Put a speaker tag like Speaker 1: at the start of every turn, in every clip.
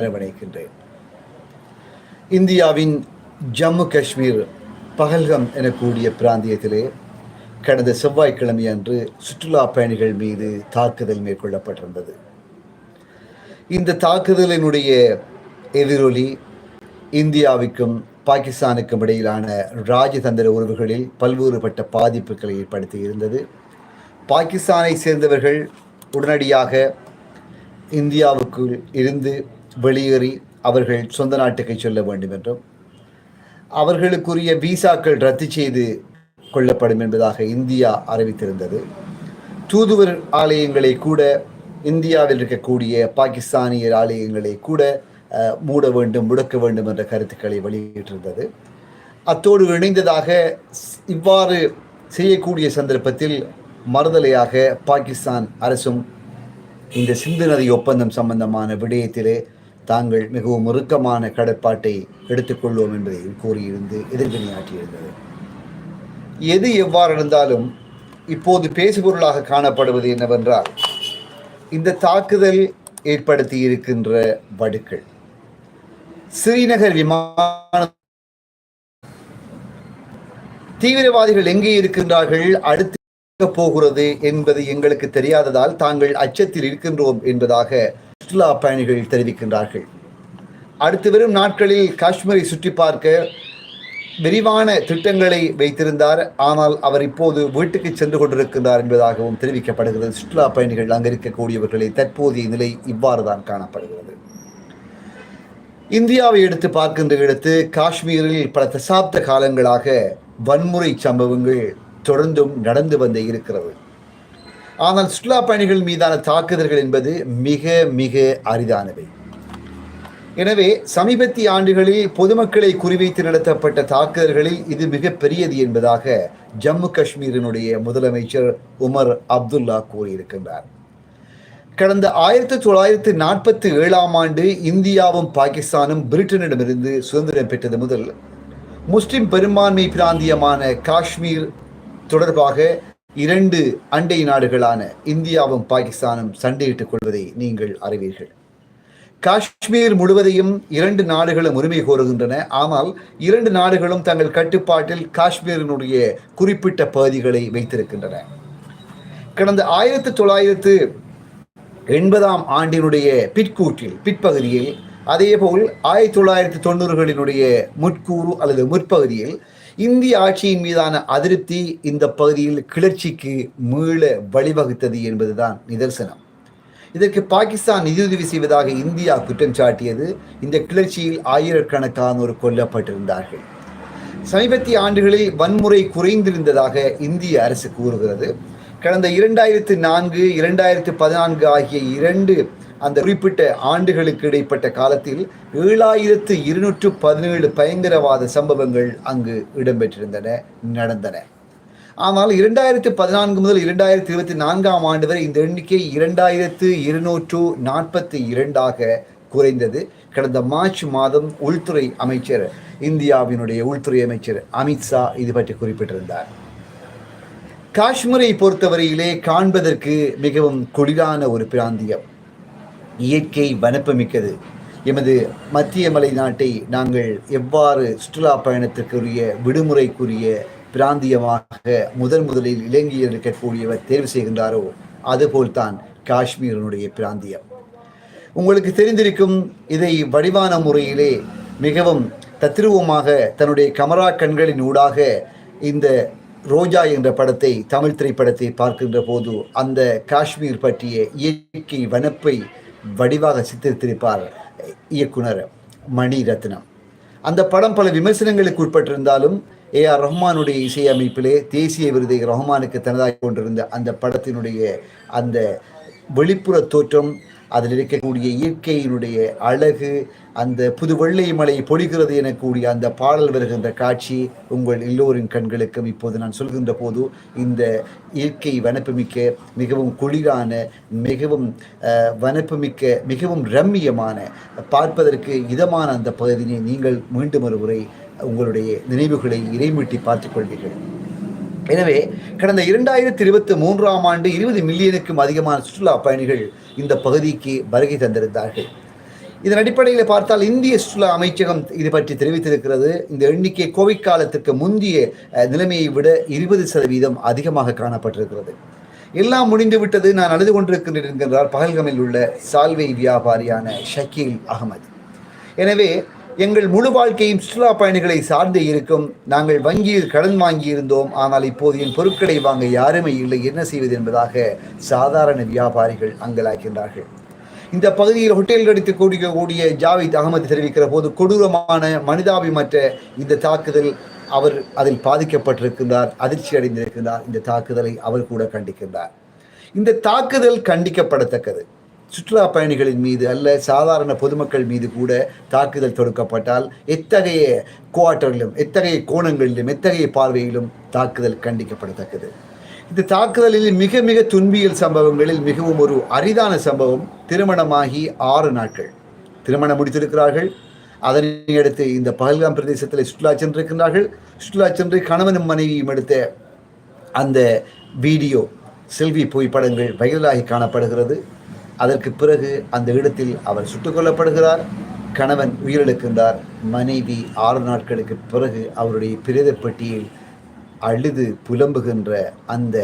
Speaker 1: அரவணைக்கின்றேன். இந்தியாவின் ஜம்மு காஷ்மீர் பகல்கம் எனக்கூடிய பிராந்தியத்திலே கடந்த செவ்வாய்க்கிழமை அன்று சுற்றுலா பயணிகள் மீது தாக்குதல் மேற்கொள்ளப்பட்டிருந்தது. இந்த தாக்குதலினுடைய எதிரொலி இந்தியாவுக்கும் பாகிஸ்தானுக்கும் இடையிலான ராஜதந்திர உறவுகளில் பல்வேறுபட்ட பாதிப்புகளை ஏற்படுத்தி இருந்தது பாகிஸ்தானை சேர்ந்தவர்கள் உடனடியாக இந்தியாவுக்குள் இருந்து வெளியேறி அவர்கள் சொந்த நாட்டுக்கு செல்ல வேண்டும் என்றும் அவர்களுக்குரிய விசாக்கள் ரத்து செய்து கொள்ளப்படும் என்பதாக இந்தியா அறிவித்திருந்தது. தூதுவர் ஆலயங்களை கூட இந்தியாவில் இருக்கக்கூடிய பாகிஸ்தானியர் ஆலயங்களை கூட மூட வேண்டும் முடக்க வேண்டும் என்ற கருத்துக்களை வெளியிட்டிருந்தது. அத்தோடு இணைந்ததாக இவ்வாறு செய்யக்கூடிய சந்தர்ப்பத்தில் மறுதலையாக பாகிஸ்தான் அரசும் இந்த சிந்து நதி ஒப்பந்தம் சம்பந்தமான விடயத்திலே தாங்கள் மிகவும் இறுக்கமான கடற்பாட்டை எடுத்துக்கொள்வோம் என்பதையும் கூறியிருந்து எதிர்வினையாற்றியிருந்தது. எது எவ்வாறு இருந்தாலும் இப்போது பேசுபொருளாக காணப்படுவது என்னவென்றால் இந்த தாக்குதல் ஏற்படுத்தி இருக்கின்ற வடுக்கள். ஸ்ரீநகர் விமான தீவிரவாதிகள் எங்கே இருக்கின்றார்கள் அடுத்து போகிறது என்பது எங்களுக்கு தெரியாததால் தாங்கள் அச்சத்தில் இருக்கின்றோம் என்பதாக சுற்றுலா பயணிகள் தெரிவிக்கின்றார்கள். அடுத்து வரும் நாட்களில் காஷ்மீரை சுற்றி பார்க்க விரிவான திட்டங்களை வைத்திருந்தார். ஆனால் அவர் இப்போது வீட்டுக்கு சென்று கொண்டிருக்கின்றார் என்பதாகவும் தெரிவிக்கப்படுகிறது. சுற்றுலா பயணிகள் அங்கு இருக்கக்கூடியவர்களை தற்போதைய நிலை இவ்வாறு தான் காணப்படுகிறது. இந்தியாவை எடுத்து பார்க்கின்ற இடத்து காஷ்மீரில் பல தசாப்த காலங்களாக வன்முறை சம்பவங்கள் தொடர்ந்தும் நடந்து வந்தே இருக்கிறது. ஆனால் சுற்றுலா பயணிகள் மீதான தாக்குதல்கள் என்பது மிக மிக அரிதானவை. எனவே சமீபத்திய ஆண்டுகளில் பொதுமக்களை குறிவைத்து நடத்தப்பட்ட தாக்குதல்களில் இது மிக பெரியது என்பதாக ஜம்மு காஷ்மீரினுடைய முதலமைச்சர் உமர் அப்துல்லா கூறியிருக்கின்றார். கடந்த ஆயிரத்தி தொள்ளாயிரத்தி நாற்பத்தி ஏழாம் ஆண்டு இந்தியாவும் பாகிஸ்தானும் பிரிட்டனிடமிருந்து சுதந்திரம் பெற்றது முதல் முஸ்லிம் பெரும்பான்மை பிராந்தியமான காஷ்மீர் தொடர்பாக இரண்டு அண்டை நாடுகளான இந்தியாவும் பாகிஸ்தானும் சண்டையிட்டுக் கொள்வதை நீங்கள் அறிவீர்கள். காஷ்மீர் முழுவதையும் இரண்டு நாடுகளும் உரிமை கோருகின்றன. ஆனால் இரண்டு நாடுகளும் தங்கள் கட்டுப்பாட்டில் காஷ்மீரினுடைய குறிப்பிட்ட பகுதிகளை வைத்திருக்கின்றன. கடந்த ஆயிரத்தி தொள்ளாயிரத்து எண்பதாம் ஆண்டினுடைய பிற்கூற்றில் பிற்பகுதியில் அதேபோல் ஆயிரத்தி தொள்ளாயிரத்தி தொண்ணூறுகளினுடைய முற்கூறு அல்லது முற்பகுதியில் இந்திய ஆட்சியின் மீதான அதிருப்தி இந்த பகுதியில் கிளர்ச்சிக்கு மீள வழிவகுத்தது என்பதுதான் நிதர்சனம். இதற்கு பாகிஸ்தான் நிதியுதவி செய்வதாக இந்தியா குற்றம் சாட்டியது இந்த கிளர்ச்சியில் ஆயிரக்கணக்கானோர் கொல்லப்பட்டிருந்தார்கள். சமீபத்திய ஆண்டுகளில் வன்முறை குறைந்திருந்ததாக இந்திய அரசு கூறுகிறது. கடந்த இரண்டாயிரத்து நான்கு இரண்டாயிரத்து பதினான்கு ஆகிய இரண்டு அந்த குறிப்பிட்ட ஆண்டுகளுக்கு இடைப்பட்ட காலத்தில் ஏழாயிரத்து இருநூற்று பதினேழு பயங்கரவாத சம்பவங்கள் அங்கு இடம்பெற்றிருந்தன நடந்தன. ஆனால் இரண்டாயிரத்து பதினான்கு முதல் இரண்டாயிரத்தி இருபத்தி நான்காம் ஆண்டு வரை இந்த எண்ணிக்கை இரண்டாயிரத்து இருநூற்று நாற்பத்தி இரண்டாக குறைந்தது. கடந்த மார்ச் மாதம் உள்துறை அமைச்சர் இந்தியாவினுடைய உள்துறை அமைச்சர் அமித்ஷா இது பற்றி குறிப்பிட்டிருந்தார். காஷ்மீரை பொறுத்தவரையிலே காண்பதற்கு மிகவும் குளிரான ஒரு பிராந்தியம். இயற்கை வனப்புமிக்கது. எமது மத்திய மலை நாட்டை நாங்கள் எவ்வாறு சுற்றுலா பயணத்திற்குரிய விடுமுறைக்குரிய பிராந்தியமாக முதன் முதலில் இலங்கையில் இருக்கக்கூடியவர் தேர்வு செய்கின்றாரோ அதுபோல்தான் காஷ்மீரினுடைய பிராந்தியம். உங்களுக்கு தெரிந்திருக்கும் இதை வடிவான முறையிலே மிகவும் தத்ரூபமாக தன்னுடைய கமரா கண்களின் ஊடாக இந்த ரோஜா என்ற படத்தை தமிழ் திரைப்படத்தை பார்க்கின்ற போது அந்த காஷ்மீர் பற்றிய இயற்கை வனப்பை வடிவாக சித்தரித்திருப்பார் இயக்குனர் மணி ரத்னம். அந்த படம் பல விமர்சனங்களுக்கு உட்பட்டிருந்தாலும் ஏ ஆர் ரஹ்மானுடைய இசையமைப்பிலே தேசிய விருதை ரஹ்மானுக்கு தனதாக கொண்டிருந்த அந்த படத்தினுடைய அந்த வெளிப்புற தோற்றம் அதில் இருக்கக்கூடிய இயற்கையினுடைய அழகு அந்த புது வெள்ளை மலை பொழிகிறது எனக்கூடிய அந்த பாடல் வருகின்ற காட்சி உங்கள் எல்லோரின் கண்களுக்கும் இப்போது நான் சொல்கின்ற போது இந்த இயற்கை வனப்புமிக்க மிகவும் குளிரான மிகவும் வனப்புமிக்க மிகவும் ரம்மியமான பார்ப்பதற்கு இதமான அந்த பகுதியை நீங்கள் மீண்டும் ஒரு உங்களுடைய நினைவுகளை இறைமீட்டி பார்த்துக் கொள்வீர்கள். எனவே கடந்த இரண்டாயிரத்தி இருபத்தி மூன்றாம் ஆண்டு இருபது மில்லியனுக்கும் அதிகமான சுற்றுலா பயணிகள் இந்த பகுதிக்கு வருகை தந்திருந்தார்கள். இதன் அடிப்படையில் பார்த்தால் இந்திய சுற்றுலா அமைச்சகம் இது பற்றி தெரிவித்திருக்கிறது. இந்த எண்ணிக்கை கோவிட் காலத்திற்கு முந்தைய நிலைமையை விட இருபது சதவீதம் அதிகமாக காணப்பட்டிருக்கிறது. எல்லாம் முடிந்து விட்டது நான் அழுது கொண்டிருக்கின்றேன் என்கின்றார் பகல்கமில் உள்ள சால்வை வியாபாரியான ஷக்கீல் அகமது. எனவே எங்கள் முழு வாழ்க்கையும் சுற்றுலா பயணிகளை சார்ந்து இருக்கும். நாங்கள் வங்கியில் கடன் வாங்கியிருந்தோம். ஆனால் இப்போது என் பொருட்களை வாங்க யாருமே இல்லை. என்ன செய்வது என்பதாக சாதாரண வியாபாரிகள் அங்கலாக்கின்றார்கள் இந்த பகுதியில் ஹோட்டல் அடித்து கூடிய ஜாவித் அகமது தெரிவிக்கிற போது கொடூரமான மனிதாபிமற்ற இந்த தாக்குதல் அவர் அதில் பாதிக்கப்பட்டிருக்கின்றார் அதிர்ச்சி அடைந்திருக்கின்றார். இந்த தாக்குதலை அவர் கூட கண்டிக்கின்றார். இந்த தாக்குதல் கண்டிக்கப்படத்தக்கது. சுற்றுலா பயணிகளின் மீது அல்ல சாதாரண பொதுமக்கள் மீது கூட தாக்குதல் தொடுக்கப்பட்டால் எத்தகைய குவார்ட்டரிலும் எத்தகைய கோணங்களிலும் எத்தகைய பார்வையிலும் தாக்குதல் கண்டிக்கப்படத்தக்கது? இந்த தாக்குதலில் மிக மிக துன்பியல் சம்பவங்களில் மிகவும் ஒரு அரிதான சம்பவம் திருமணமாகி ஆறு நாட்கள். திருமணம் முடித்திருக்கிறார்கள். அதனை அடுத்து இந்த பகல்காம் பிரதேசத்தில் சுற்றுலா சென்றிருக்கிறார்கள் சுற்றுலா சென்று கணவனும் மனைவியும் எடுத்த அந்த வீடியோ செல்வி புகைப்படங்கள் வைரலாகி காணப்படுகிறது. அதற்கு பிறகு அந்த இடத்தில் அவர் சுட்டுக் கொல்லப்படுகிறார். கணவன் உயிரிழக்கின்றார். மனைவி ஆறு நாட்களுக்கு பிறகு அவருடைய பிரேத பெட்டியில் அழுது புலம்புகின்ற அந்த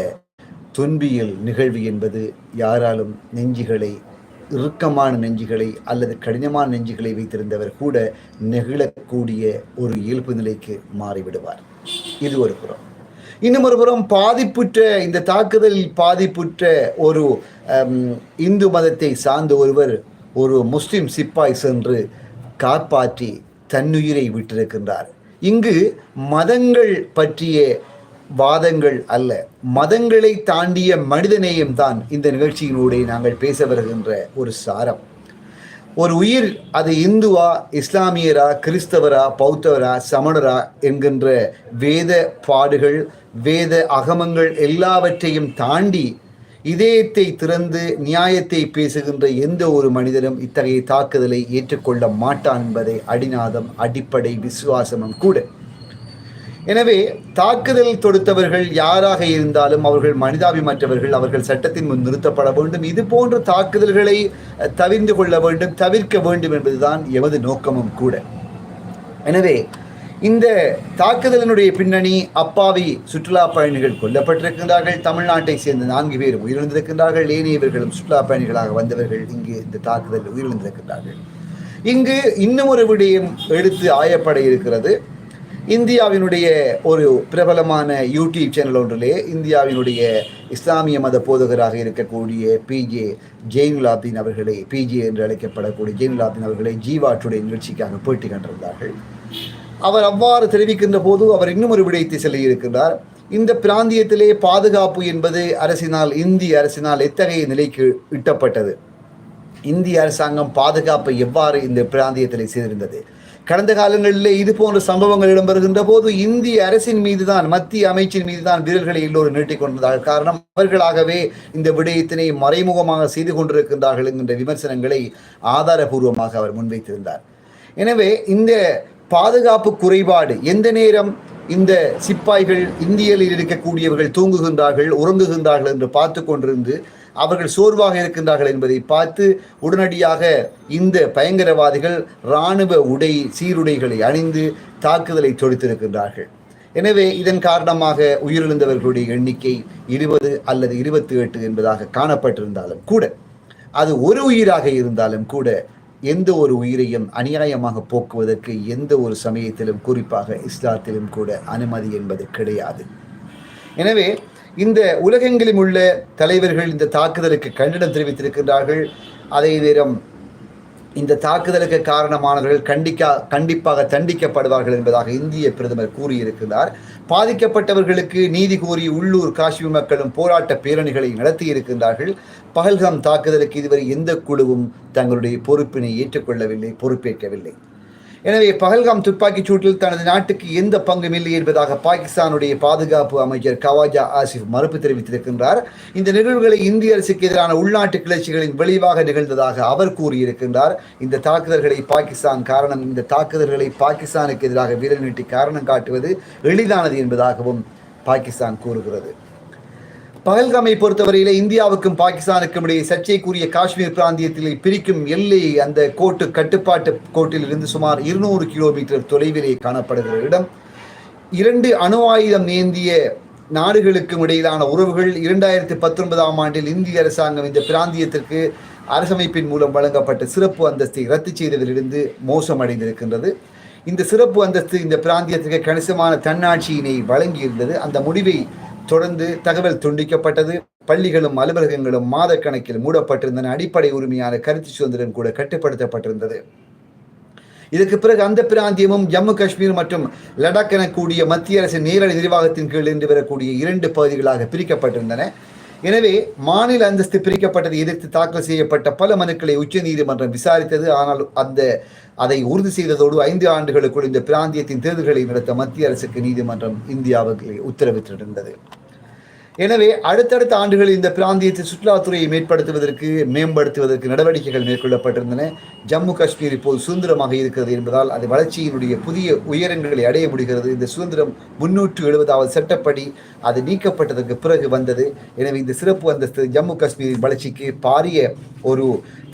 Speaker 1: துன்பியல் நிகழ்வு என்பது யாராலும் நெஞ்சுகளை இறுக்கமான நெஞ்சுகளை அல்லது கடினமான நெஞ்சுகளை வைத்திருந்தவர் கூட நெகிழக்கூடிய ஒரு இயல்பு நிலைக்கு மாறிவிடுவார். இது ஒரு புறம். இன்னும் ஒருபுறம் பாதிப்புற்ற இந்த தாக்குதலில் பாதிப்புற்ற ஒரு இந்து மதத்தை சார்ந்த ஒருவர் ஒரு முஸ்லிம் சிப்பாய் சென்று காப்பாற்றி தன்னுயிரை விட்டிருக்கின்றார். இங்கு மதங்கள் பற்றிய வாதங்கள் அல்ல மதங்களை தாண்டிய மனிதநேயம் தான் இந்த நிகழ்ச்சியினூடே நாங்கள் பேச வருகின்ற ஒரு சாரம். ஒரு உயிர் அது இந்துவா இஸ்லாமியரா கிறிஸ்தவரா பௌத்தவரா சமணரா என்கின்ற வேத பாடுகள் வேத அகமங்கள் எல்லாவற்றையும் தாண்டி இதயத்தை திறந்து நியாயத்தை பேசுகின்ற எந்த ஒரு மனிதனும் இத்தகைய தாக்குதலை ஏற்றுக்கொள்ள மாட்டான் என்பதை அடிநாதம் அடிப்படை விசுவாசமும் கூட. எனவே தாக்குதல் தொடுத்தவர்கள் யாராக இருந்தாலும் அவர்கள் மனிதாபிமற்றவர்கள் அவர்கள் சட்டத்தின் முன் நிறுத்தப்பட வேண்டும். இது போன்ற தாக்குதல்களை தவிர்ந்து கொள்ள வேண்டும் தவிர்க்க வேண்டும் என்பதுதான் எமது நோக்கமும் கூட. எனவே இந்த தாக்குதலினுடைய பின்னணி அப்பாவி சுற்றுலா பயணிகள் கொல்லப்பட்டிருக்கின்றார்கள். தமிழ்நாட்டை சேர்ந்த நான்கு பேர் உயிரிழந்திருக்கின்றார்கள். ஏனையவர்களும் சுற்றுலா பயணிகளாக வந்தவர்கள் இங்கு இந்த தாக்குதலில் உயிரிழந்திருக்கின்றார்கள். இங்கு இன்னும் ஒரு விடயம் எடுத்து ஆயப்பட இருக்கிறது. இந்தியாவினுடைய ஒரு பிரபலமான யூடியூப் சேனல் ஒன்றிலே இந்தியாவினுடைய இஸ்லாமிய மத போதகராக இருக்கக்கூடிய பிஜே ஜெயினுலாப்தீன் அவர்களை பிஜே என்று அழைக்கப்படக்கூடிய ஜெயினுலாப்தீன் அவர்களை ஜீவா நிகழ்ச்சிக்காக போட்டி கண்டிருந்தார்கள். அவர் அவ்வாறு தெரிவிக்கின்ற போது அவர் இன்னும் ஒரு விடயத்தை சொல்லியிருக்கின்றார் இந்த பிராந்தியத்திலே பாதுகாப்பு என்பது அரசினால் இந்திய அரசினால் எத்தகைய நிலைக்கு இட்டப்பட்டது? இந்திய அரசாங்கம் பாதுகாப்பை எவ்வாறு இந்த பிராந்தியத்தில் செய்திருந்தது? கடந்த காலங்களிலே இது போன்ற சம்பவங்கள் இடம்பெறுகின்ற போது இந்திய அரசின் மீதுதான் மத்திய அமைச்சின் மீதுதான் வீரர்களை எல்லோரும் நீட்டிக் காரணம் அவர்களாகவே இந்த விடயத்தினை மறைமுகமாக செய்து கொண்டிருக்கின்றார்கள் என்கின்ற விமர்சனங்களை ஆதாரபூர்வமாக அவர் முன்வைத்திருந்தார். எனவே இந்த பாதுகாப்பு குறைபாடு எந்த நேரம் இந்த சிப்பாய்கள் இந்தியாவில் இருக்கக்கூடியவர்கள் தூங்குகின்றார்கள் உறங்குகின்றார்கள் என்று பார்த்து கொண்டிருந்து அவர்கள் சோர்வாக இருக்கின்றார்கள் என்பதை பார்த்து உடனடியாக இந்த பயங்கரவாதிகள் இராணுவ உடை சீருடைகளை அணிந்து தாக்குதலை தொடுத்திருக்கின்றார்கள். எனவே இதன் காரணமாக உயிரிழந்தவர்களுடைய எண்ணிக்கை இருபது அல்லது இருபத்தி எட்டு என்பதாக காணப்பட்டிருந்தாலும் கூட அது ஒரு உயிராக இருந்தாலும் கூட எந்த ஒரு உயிரையும் அநியாயமாக போக்குவதற்கு எந்த ஒரு சமயத்திலும் குறிப்பாக இஸ்லாத்திலும் கூட அனுமதி என்பது கிடையாது. எனவே இந்த உலகெங்கிலும் உள்ள தலைவர்கள் இந்த தாக்குதலுக்கு கண்டனம் தெரிவித்திருக்கின்றார்கள். அதே நேரம் இந்த தாக்குதலுக்கு காரணமானவர்கள் கண்டிக்கா கண்டிப்பாக தண்டிக்கப்படுவார்கள் என்பதாக இந்திய பிரதமர் கூறியிருக்கிறார். பாதிக்கப்பட்டவர்களுக்கு நீதி கோரி உள்ளூர் காஷ்மீர் மக்களும் போராட்ட பேரணிகளை நடத்தி இருக்கின்றார்கள் பகல்காம் தாக்குதலுக்கு இதுவரை எந்த குழுவும் தங்களுடைய பொறுப்பினை ஏற்றுக்கொள்ளவில்லை பொறுப்பேற்கவில்லை. எனவே பகல்காம் துப்பாக்கிச் சூட்டில் தனது நாட்டுக்கு எந்த பங்கும் இல்லை என்பதாக பாகிஸ்தானுடைய பாதுகாப்பு அமைச்சர் கவாஜா ஆசிப் மறுப்பு தெரிவித்திருக்கின்றார். இந்த நிகழ்வுகளை இந்திய அரசுக்கு எதிரான உள்நாட்டு கிளர்ச்சிகளின் விளைவாக நிகழ்ந்ததாக அவர் கூறியிருக்கின்றார். இந்த தாக்குதல்களை பாகிஸ்தான் காரணம் இந்த தாக்குதல்களை பாகிஸ்தானுக்கு எதிராக வீரர் நீட்டி காரணம் காட்டுவது எளிதானது என்பதாகவும் பாகிஸ்தான் கூறுகிறது. பகல்காமை பொறுத்தவரையில இந்தியாவுக்கும் பாகிஸ்தானுக்கும் இடையே சர்ச்சைக்குரிய காஷ்மீர் பிராந்தியத்தில் பிரிக்கும் எல்லை அந்த கோட்டு கட்டுப்பாட்டு கோட்டில் இருந்து சுமார் இருநூறு கிலோமீட்டர் தொலைவிலே காணப்படுகிற இடம். இரண்டு அணு ஆயுதம் ஏந்திய நாடுகளுக்கும் இடையிலான உறவுகள் இரண்டாயிரத்தி பத்தொன்பதாம் ஆண்டில் இந்திய அரசாங்கம் இந்த பிராந்தியத்திற்கு அரசமைப்பின் மூலம் வழங்கப்பட்ட சிறப்பு அந்தஸ்தை ரத்து செய்ததிலிருந்து மோசமடைந்திருக்கின்றது. இந்த சிறப்பு அந்தஸ்து இந்த பிராந்தியத்திற்கு கணிசமான தன்னாட்சியினை வழங்கியிருந்தது. அந்த முடிவை தொடர்ந்து தகவல் துண்டிக்கப்பட்டது. பள்ளிகளும் அலுவலகங்களும் மாதக்கணக்கில் மூடப்பட்டிருந்தன. அடிப்படை உரிமையான கருத்து சுதந்திரம் கூட கட்டுப்படுத்தப்பட்டிருந்தது. இதற்கு பிறகு அந்த பிராந்தியமும் ஜம்மு காஷ்மீர் மற்றும் லடாக் என கூடிய மத்திய அரசின் நேரடி நிர்வாகத்தின் கீழ் இருந்து வரக்கூடிய இரண்டு பகுதிகளாக பிரிக்கப்பட்டிருந்தன. எனவே மாநில அந்தஸ்து பிரிக்கப்பட்டதை எதிர்த்து தாக்கல் செய்யப்பட்ட பல மனுக்களை உச்சநீதிமன்றம் விசாரித்தது. ஆனால் அந்த அதை உறுதி செய்ததோடு ஐந்து ஆண்டுகளுக்குள் இந்த பிராந்தியத்தின் தேர்தல்களை நடத்த மத்திய அரசுக்கு நீதிமன்றம் இந்தியாவுக்கு உத்தரவிட்டிருந்தது. எனவே அடுத்தடுத்த ஆண்டுகளில் இந்த பிராந்தியத்தை சுற்றுலாத்துறையை மேம்படுத்துவதற்கு மேம்படுத்துவதற்கு நடவடிக்கைகள் மேற்கொள்ளப்பட்டிருந்தன. ஜம்மு காஷ்மீர் இப்போது சுதந்திரமாக இருக்கிறது என்பதால் அது வளர்ச்சியினுடைய புதிய உயரங்களை அடைய முடிகிறது. இந்த சுதந்திரம் முன்னூற்று எழுபதாவது சட்டப்படி அது நீக்கப்பட்டதற்கு பிறகு வந்தது. எனவே இந்த சிறப்பு அந்தஸ்து ஜம்மு காஷ்மீரின் வளர்ச்சிக்கு பாரிய ஒரு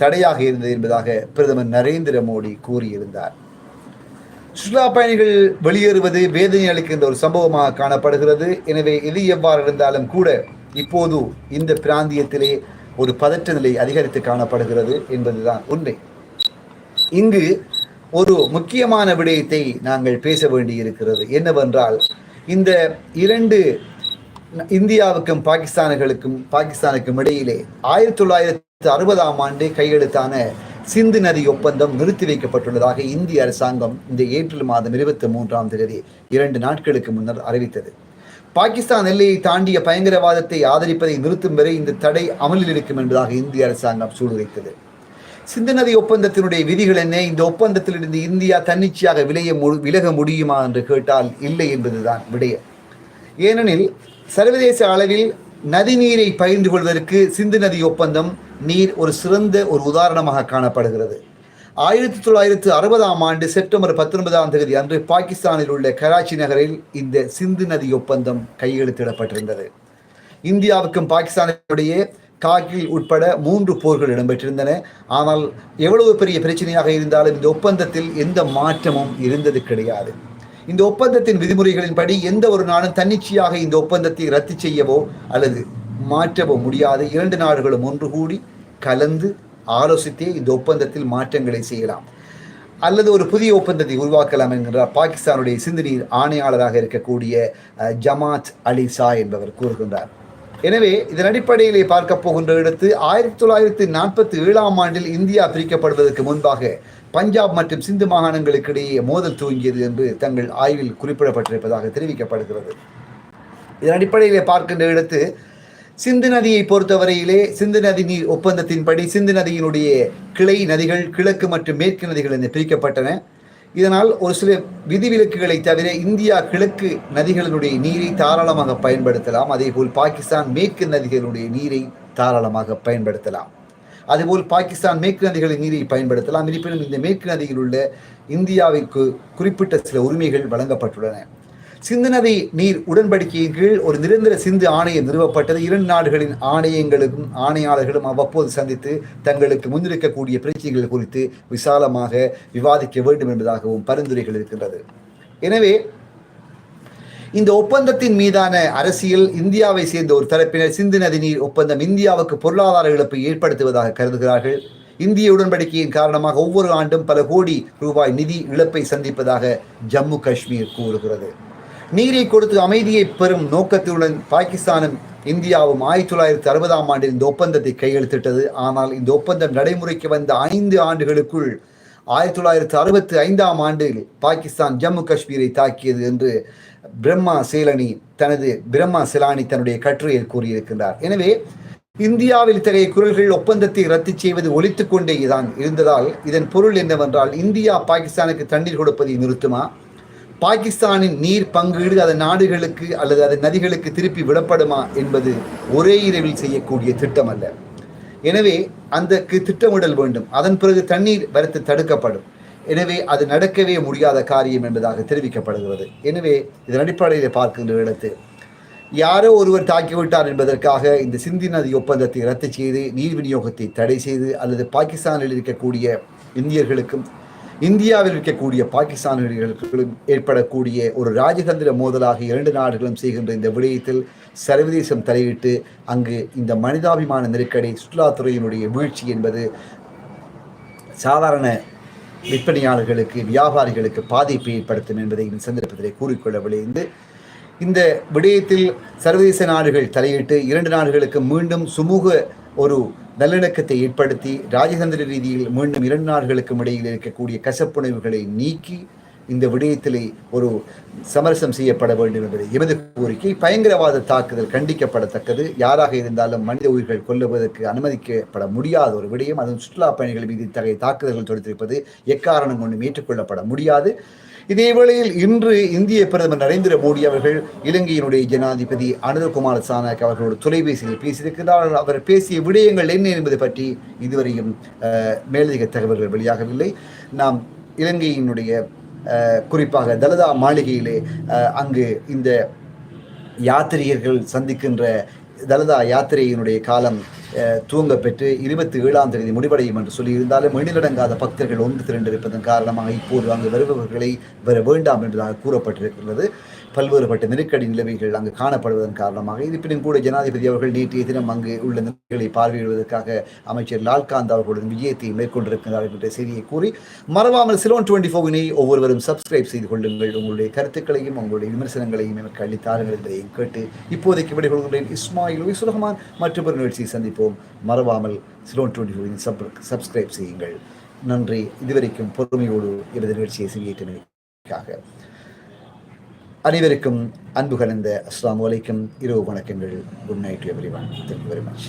Speaker 1: தடையாக இருந்தது என்பதாக பிரதமர் நரேந்திர மோடி கூறியிருந்தார். சுற்றுலா பயணிகள் வெளியேறுவது வேதனை அளிக்கின்ற ஒரு சம்பவமாக காணப்படுகிறது. எனவே எது எவ்வாறு இருந்தாலும் கூட இப்போது இந்த பிராந்தியத்திலே ஒரு பதற்ற நிலை அதிகரித்து காணப்படுகிறது என்பதுதான் உண்மை. இங்கு ஒரு முக்கியமான விடயத்தை நாங்கள் பேச வேண்டியிருக்கிறது. என்னவென்றால் இந்த இரண்டு இந்தியாவுக்கும் பாகிஸ்தானுகளுக்கும் பாகிஸ்தானுக்கும் இடையிலே ஆயிரத்தி தொள்ளாயிரத்தி அறுபதாம் ஆண்டு கையெழுத்தான சிந்து நதி ஒப்பந்தம் நிறுத்தி வைக்கப்பட்டுள்ளதாக இந்திய அரசாங்கம் இந்த ஏப்ரல் மாதம் இருபத்தி மூன்றாம் தேதி இரண்டு நாட்களுக்கு முன்னர் அறிவித்தது. பாகிஸ்தான் எல்லையை தாண்டிய பயங்கரவாதத்தை ஆதரிப்பதை நிறுத்தும் வரை இந்த தடை அமலில் இருக்கும் என்பதாக இந்திய அரசாங்கம் சூழ்நிலைத்தது சிந்து நதி ஒப்பந்தத்தினுடைய விதிகள் என்ன? இந்த ஒப்பந்தத்திலிருந்து இந்தியா தன்னிச்சையாக விலைய விலக முடியுமா என்று கேட்டால் இல்லை என்பதுதான் விடயம். ஏனெனில் சர்வதேச அளவில் நதிநீரை பகிர்ந்து கொள்வதற்கு சிந்து நதி ஒப்பந்தம் நீர் ஒரு சிறந்த ஒரு உதாரணமாக காணப்படுகிறது. ஆயிரத்தி தொள்ளாயிரத்து அறுபதாம் ஆண்டு செப்டம்பர் பத்தொன்பதாம் தேதி அன்று பாகிஸ்தானில் உள்ள கராச்சி நகரில் இந்த சிந்து நதி ஒப்பந்தம் கையெழுத்திடப்பட்டிருந்தது. இந்தியாவுக்கும் பாகிஸ்தானுடைய காகில் உட்பட மூன்று போர்கள் இடம்பெற்றிருந்தன. ஆனால் எவ்வளவு பெரிய பிரச்சனையாக இருந்தாலும் இந்த ஒப்பந்தத்தில் எந்த மாற்றமும் இருந்தது கிடையாது. இந்த ஒப்பந்தத்தின் விதிமுறைகளின்படி எந்த ஒரு நாடும் தன்னிச்சையாக இந்த ஒப்பந்தத்தை ரத்து செய்யவோ அல்லது மாற்றவோ முடியாது. இரண்டு நாடுகளும் ஒன்று கூடி கலந்து ஆலோசித்தே இந்த ஒப்பந்தத்தில் மாற்றங்களை செய்யலாம். அல்லது ஒரு புதிய ஒப்பந்தத்தை உருவாக்கலாம் என்கிற பாகிஸ்தானுடைய சிந்து ஆணையாளராக இருக்கக்கூடிய ஜமாத் அலி சா என்பவர் கூறுகின்றார். எனவே இதன் அடிப்படையிலே பார்க்க போகின்ற இடத்து ஆயிரத்தி தொள்ளாயிரத்தி நாற்பத்தி ஏழாம் ஆண்டில் இந்தியா பிரிக்கப்படுவதற்கு முன்பாக பஞ்சாப் மற்றும் சிந்து மாகாணங்களுக்கு இடையே மோதல் துவங்கியது என்று தங்கள் ஆய்வில் குறிப்பிடப்பட்டிருப்பதாக தெரிவிக்கப்படுகிறது. இதன் அடிப்படையிலே பார்க்கின்ற இடத்து சிந்து நதியை பொறுத்தவரையிலே சிந்து நதி நீர் ஒப்பந்தத்தின்படி சிந்து நதியினுடைய கிளை நதிகள் கிழக்கு மற்றும் மேற்கு நதிகள் என பிரிக்கப்பட்டன. இதனால் ஒரு சில விதிவிலக்குகளை தவிர இந்தியா கிழக்கு நதிகளினுடைய நீரை தாராளமாக பயன்படுத்தலாம். அதேபோல் பாகிஸ்தான் மேற்கு நதிகளுடைய நீரை தாராளமாக பயன்படுத்தலாம். அதுபோல் பாகிஸ்தான் மேற்கு நதிகளின் நீரை பயன்படுத்தலாம். இருப்பினும் இந்த மேற்கு நதியில் உள்ள இந்தியாவிற்கு குறிப்பிட்ட சில உரிமைகள் வழங்கப்பட்டுள்ளன. சிந்து நதி நீர் உடன்படிக்கையின் கீழ் ஒரு நிரந்தர சிந்து ஆணையம் நிறுவப்பட்டது. இரண்டு நாடுகளின் ஆணையங்களுக்கும் ஆணையாளர்களும் அவ்வப்போது சந்தித்து தங்களுக்கு முன்னிருக்கக்கூடிய பிரச்சனைகள் குறித்து விசாலமாக விவாதிக்க வேண்டும் என்பதாகவும் பரிந்துரைகள் இருக்கின்றது. எனவே இந்த ஒப்பந்தத்தின் மீதான அரசியல் இந்தியாவை சேர்ந்த ஒரு தரப்பினர் சிந்து நதி நீர் ஒப்பந்தம் இந்தியாவுக்கு பொருளாதார இழப்பை ஏற்படுத்துவதாக கருதுகிறார்கள். இந்திய உடன்படிக்கையின் காரணமாக ஒவ்வொரு ஆண்டும் பல கோடி ரூபாய் நிதி இழப்பை சந்திப்பதாக ஜம்மு காஷ்மீர் கூறுகிறது. நீரை கொடுத்து அமைதியை பெறும் நோக்கத்துடன் பாகிஸ்தானும் இந்தியாவும் ஆயிரத்தி தொள்ளாயிரத்தி அறுபதாம் ஆண்டில் இந்த ஒப்பந்தத்தை கையெழுத்திட்டது. ஆனால் இந்த ஒப்பந்தம் நடைமுறைக்கு வந்த ஐந்து ஆண்டுகளுக்குள் ஆயிரத்தி தொள்ளாயிரத்தி அறுபத்தி ஐந்தாம் ஆண்டில் பாகிஸ்தான் ஜம்மு காஷ்மீரை தாக்கியது என்று பிரம்மா சேலனி தனது பிரம்மா சிலானி தன்னுடைய கட்டுரையில் கூறியிருக்கின்றார். எனவே இந்தியாவில் இத்தகைய குரல்கள் ஒப்பந்தத்தை ரத்து செய்வது ஒழித்து கொண்டே தான் இருந்ததால் இதன் பொருள் என்னவென்றால் இந்தியா பாகிஸ்தானுக்கு தண்ணீர் கொடுப்பதை நிறுத்துமா? பாகிஸ்தானின் நீர் பங்கீடு அதன் நாடுகளுக்கு அல்லது அதன் நதிகளுக்கு திருப்பி விடப்படுமா என்பது ஒரே இரவில் செய்யக்கூடிய திட்டம் அல்ல எனவே அந்த திட்டமிடல் வேண்டும். அதன் பிறகு தண்ணீர் வரத்து தடுக்கப்படும். எனவே அது நடக்கவே முடியாத காரியம் என்பதாக தெரிவிக்கப்படுகிறது. எனவே இதன் அடிப்படையில் பார்க்கின்ற இடத்து யாரோ ஒருவர் தாக்கிவிட்டார் என்பதற்காக இந்த சிந்தி நதி ஒப்பந்தத்தை ரத்து செய்து நீர் விநியோகத்தை தடை செய்து அல்லது பாகிஸ்தானில் இருக்கக்கூடிய இந்தியர்களுக்கும் இந்தியாவில் இருக்கக்கூடிய பாகிஸ்தானியர்களுக்கும் ஏற்படக்கூடிய ஒரு ராஜதந்திர மோதலாக இரண்டு நாடுகளும் செய்கின்ற இந்த விடயத்தில் சர்வதேசம் தலையிட்டு அங்கு இந்த மனிதாபிமான நெருக்கடி சுற்றுலாத்துறையினுடைய வீழ்ச்சி என்பது சாதாரண விற்பனையாளர்களுக்கு வியாபாரிகளுக்கு பாதிப்பை ஏற்படுத்தும் என்பதை இந்த சந்தர்ப்பத்திலே கூறிக்கொள்ள விளைந்து இந்த விடயத்தில் சர்வதேச நாடுகள் தலையிட்டு இரண்டு நாடுகளுக்கு மீண்டும் சுமூக ஒரு நல்லிணக்கத்தை ஏற்படுத்தி ராஜதந்திர ரீதியில் மீண்டும் இரண்டு நாடுகளுக்கும் இடையில் இருக்கக்கூடிய கசப்புணர்வுகளை நீக்கி இந்த விடயத்திலே ஒரு சமரசம் செய்யப்பட வேண்டும் என்பது எமது கோரிக்கை. பயங்கரவாத தாக்குதல் கண்டிக்கப்படத்தக்கது. யாராக இருந்தாலும் மனித உயிர்கள் கொல்லுவதற்கு அனுமதிக்கப்பட முடியாத ஒரு விடயம். அதுவும் சுற்றுலா பயணிகள் மீது இத்தகைய தாக்குதல்கள் தொடுத்திருப்பது எக்காரணம் கொண்டும் ஏற்றுக்கொள்ளப்பட முடியாது. இதே வேளையில் இன்று இந்திய பிரதமர் நரேந்திர மோடி அவர்கள் இலங்கையினுடைய ஜனாதிபதி அனுரகுமார் சானக் அவர்களோடு தொலைபேசியில் பேசியிருக்கிறார். அவர் பேசிய விடயங்கள் என்ன என்பது பற்றி இதுவரையும் மேலதிக தகவல்கள் வெளியாகவில்லை. நாம் இலங்கையினுடைய குறிப்பாக தலதா மாளிகையிலே அங்கு இந்த யாத்திரிகர்கள் சந்திக்கின்ற தலதா யாத்திரையினுடைய காலம் அஹ், துவங்க பெற்று இருபத்தி ஏழாம் தேதி முடிவடையும் என்று சொல்லியிருந்தாலும் எண்ணிலடங்காத பக்தர்கள் ஒன்று திரண்டிருப்பதன் காரணமாக இப்போது அங்கு வருபவர்களை வர வேண்டாம் என்றதாக கூறப்பட்டிருக்கிறது. பல்வேறுபட்ட நெருக்கடி நிலைமைகள் அங்கு காணப்படுவதன் காரணமாக இருப்பினும் கூட ஜனாதிபதி அவர்கள் நேற்றைய தினம் அங்கு உள்ள நிலைகளை பார்வையிடுவதற்காக அமைச்சர் லால்காந்த் அவர்களுடன் விஜயத்தை மேற்கொண்டிருக்கிறார்கள் என்ற செய்தியை கூறி மறவாமல் சிலோன் டுவெண்ட்டி ஃபோவினை ஒவ்வொருவரும் சப்ஸ்கிரைப் செய்து கொள்ளுங்கள். உங்களுடைய கருத்துக்களையும் உங்களுடைய விமர்சனங்களையும் எனக்கு அளித்தார்கள் என்பதையும் கேட்டு இப்போதைக்கு விடைகொள்கிறேன் இஸ்மாயில் உயிர் சுலகமான் மற்றும் ஒரு நிகழ்ச்சியை சந்திப்போம். மறவாமல் சிலோன் டுவெண்ட்டி ஃபோவின் சப் சப்ஸ்கிரைப் செய்யுங்கள். நன்றி. இதுவரைக்கும் பொறுமையோடு எனது நிகழ்ச்சியை செய்யிட்டமைக்காக அனைவருக்கும் அன்பு கலந்த அஸ்லாம் வலைக்கும் இரவு வணக்கங்கள். Good night everyone thank you very much